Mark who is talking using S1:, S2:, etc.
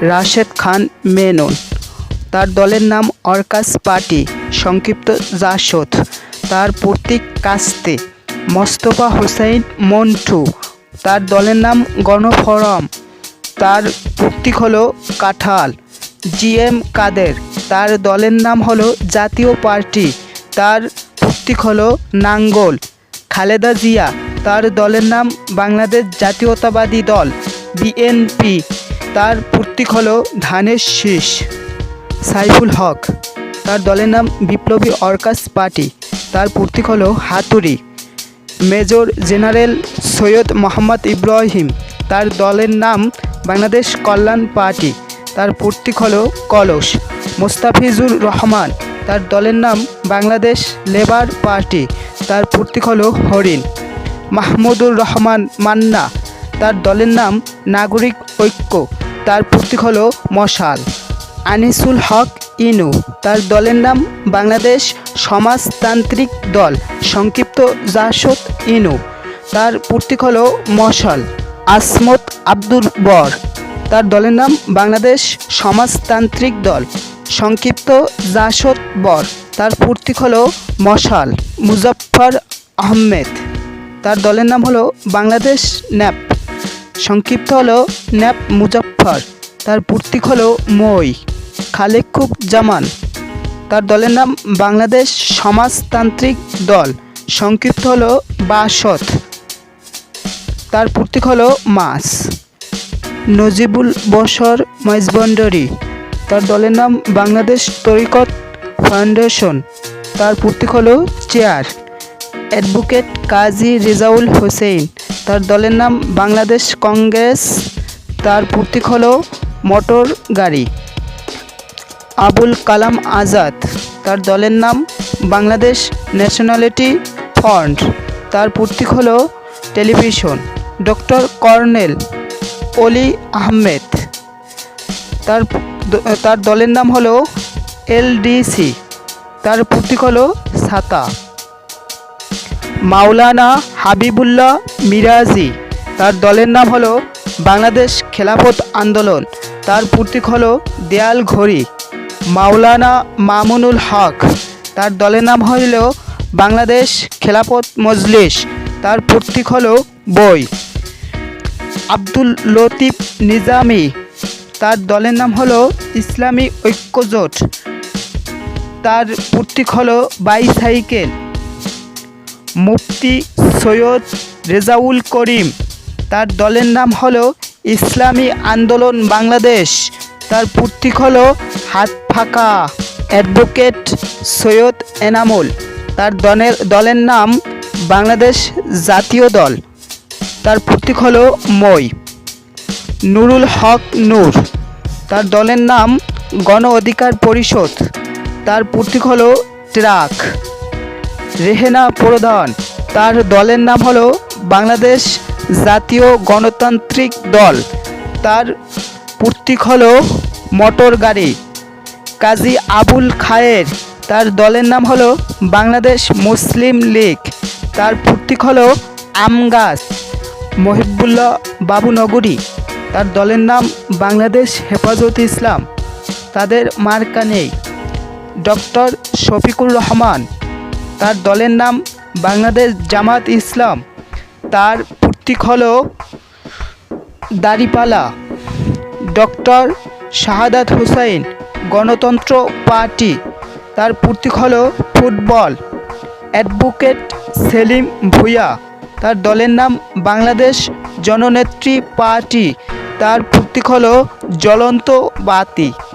S1: রাশেদ খান মেনন। তার দলের নাম অর্কাস পার্টি, সংক্ষিপ্ত জাসদ তার প্রতীক কাস্তে, মোস্তফা হোসেন মন্টু। তার দলের নাম গণফোরাম। তার প্রতীক হলো কাঁঠাল। G M Kader. তার দলের নাম হলো জাতীয় পার্টি। তার প্রতীক হলো নাঙ্গল। খালেদা জিয়া। তার দলের নাম বাংলাদেশ জাতীয়তাবাদী দল, বিএনপি। তার প্রতীক হলো ধানের শীষ, সাইফুল হক। তার দলের নাম বিপ্লবী অর্কাস পার্টি। তার প্রতীক হলো হাতুড়ি, মেজর জেনারেল সৈয়দ মোহাম্মদ ইব্রাহিম। তার দলের নাম বাংলাদেশ কল্যাণ পার্টি। তার প্রতীক হলো কলস, মোস্তাফিজুর রহমান। তার দলের নাম বাংলাদেশ লেবার পার্টি। তার প্রতীক হলো হরিণ, মাহমুদুর রহমান মান্না। তার দলের নাম নাগরিক ঐক্য। তার প্রতীক হলো মশাল। আনিসুল হক ইনু। তার দলের নাম বাংলাদেশ সমাজতান্ত্রিক দল। সংক্ষিপ্ত জাসদ ইনু। তার প্রতীক হলো মশাল, আসমত আব্দুল বর। তার দলের নাম বাংলাদেশ সমাজতান্ত্রিক দল। সংক্ষিপ্ত জাসদ বর। তার প্রতীক হলো মশাল, মুজফ্ফর আহমেদ। তার দলের নাম হলো বাংলাদেশ ন্যাপ। সংক্ষিপ্ত হলো ন্যাপ মুজফ্ফর, তার প্রতীক হলো মই খালেকুব জামান। তার দলের নাম বাংলাদেশ সমাজতান্ত্রিক দল, সংক্ষিপ্ত হলো বাসদ তার প্রতীক হলো মাস। নজিবুল বসর মাইজবন্ডরি, তার দলের নাম বাংলাদেশ তরিকত ফাউন্ডেশন। তার প্রতীক হলো চেয়ার, অ্যাডভোকেট কাজী রেজাউল হোসেন তার দলের নাম বাংলাদেশ কংগ্রেস। তার প্রতীক হলো মোটর গাড়ি। আবুল কালাম আজাদ। তার দলের নাম বাংলাদেশ ন্যাশনালিটি ফ্রন্ট। তার প্রতীক হলো টেলিভিশন। ডক্টর কর্নেল অলি আহমেদ। তার তার দলের নাম হলো এলডিসি তার প্রতীক হলো ছাতা মাওলানা হাবিবুল্লাহ মিরাজি। তার দলের নাম হলো বাংলাদেশ খেলাফত আন্দোলন। তার প্রতীক হলো দেয়াল ঘড়ি। মাওলানা মামুনুল হক। তার দলের নাম হইল বাংলাদেশ খেলাফত মজলিস। তার প্রতীক হলো বই। আব্দুল লতিফ নিজামি। তার দলের নাম হলো ইসলামী ঐক্যজোট। তার প্রতীক হলো বাইসাইকেল। মুফতি সৈয়দ রেজাউল করিম। তার দলের নাম হলো ইসলামী আন্দোলন বাংলাদেশ। তার প্রতীক হলো হাত ফাঁকা অ্যাডভোকেট সৈয়দ এনামুল। তার দলের দলের নাম বাংলাদেশ জাতীয় দল। তার প্রতীক হলো মই। নুরুল হক নূর। তার দলের নাম গণ অধিকার পরিষদ। তার প্রতীক হলো ট্রাক। রেহেনা প্রধান। তার দলের নাম হলো বাংলাদেশ জাতীয় গণতান্ত্রিক দল। তার প্রতীক হলো মোটর গাড়ি। কাজী আবুল খায়ের তার দলের নাম হলো বাংলাদেশ মুসলিম লীগ। তার প্রতীক হলো আম গাছ, মহিবুল্লাহ বাবুনগরী। তার দলের নাম বাংলাদেশ হেফাজত ইসলাম। তাদের মার্কা নেই। ডক্টর শফিকুর রহমান তার দলের নাম বাংলাদেশ জামাত ইসলাম। তার প্রতীক হলো দাড়িপালা। ডক্টর শাহাদাত হুসাইন গণতন্ত্র পার্টি। তার প্রতীক হলো ফুটবল। অ্যাডভোকেট সেলিম ভুঁইয়া। তার দলের নাম বাংলাদেশ জননেত্রী পার্টি। তার প্রতীক হল জ্বলন্ত বাতি।